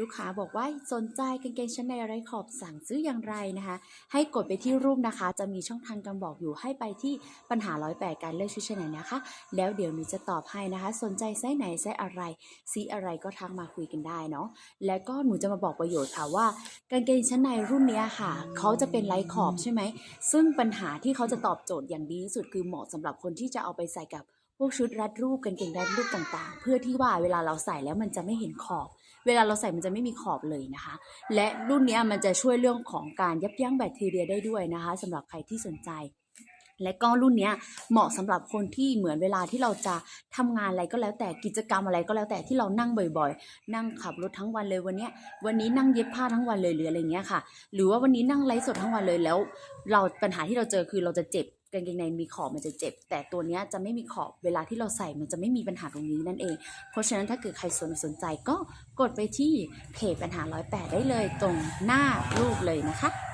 ลูกค้าบอกว่าสนใจกางเกงชั้นในไร้ขอบสั่งซื้ออย่างไรนะคะ ให้กดไปที่รูปนะคะ จะมีช่องทางการบอกอยู่ให้ไปที่ปัญหาร้อยแปดการเลือกชุดชั้นในนะคะ แล้วเดี๋ยวหนูจะตอบให้นะคะ สนใจไซส์ไหนไซส์อะไรสีอะไรก็ทักมาคุยกันได้เนาะแล้วก็หนูจะมาบอกประโยชน์ค่ะว่ากางเกงชั้นในรุ่นนี้ค่ะเขาจะเป็นไร้ขอบใช่ไหมซึ่งปัญหาที่เขาจะตอบโจทย์อย่างดีที่สุดคือเหมาะสำหรับคนที่จะเอาไปใส่กับ พวกชุดรัดรูปกางเกงรัดรูปต่างๆ เพื่อที่ว่าเวลาเราใส่แล้วมันจะไม่เห็นขอบ เวลาเราใส่มันจะไม่มีขอบเลยนะคะ และรุ่นนี้มันจะช่วยเรื่องของการยับยั้งแบคทีเรียได้ด้วยนะคะสำหรับใครที่สนใจ และก็รุ่นนี้เหมาะสำหรับคนที่เหมือนเวลาที่เราจะทำงานอะไรก็แล้วแต่กิจกรรมอะไรก็แล้วแต่ที่เรานั่งบ่อยๆ นั่งขับรถทั้งวันเลยวันนี้วันนี้นั่งเย็บผ้าทั้งวันเลยหรืออะไรเงี้ยค่ะ หรือว่าวันนี้นั่งไลฟ์สดทั้งวันเลยแล้ว เราปัญหาที่เราเจอคือเราจะเจ็บ กางเกงในมีขอบมันจะเจ็บ แต่ตัวนี้จะไม่มีขอบเวลาที่เราใส่มันจะไม่มีปัญหาตรงนี้นั่นเอง เพราะฉะนั้นถ้าเกิดใครสนสนใจก็กดไปที่เพจปัญหาร้อยแปดได้เลยตรงหน้ารูปเลยนะคะ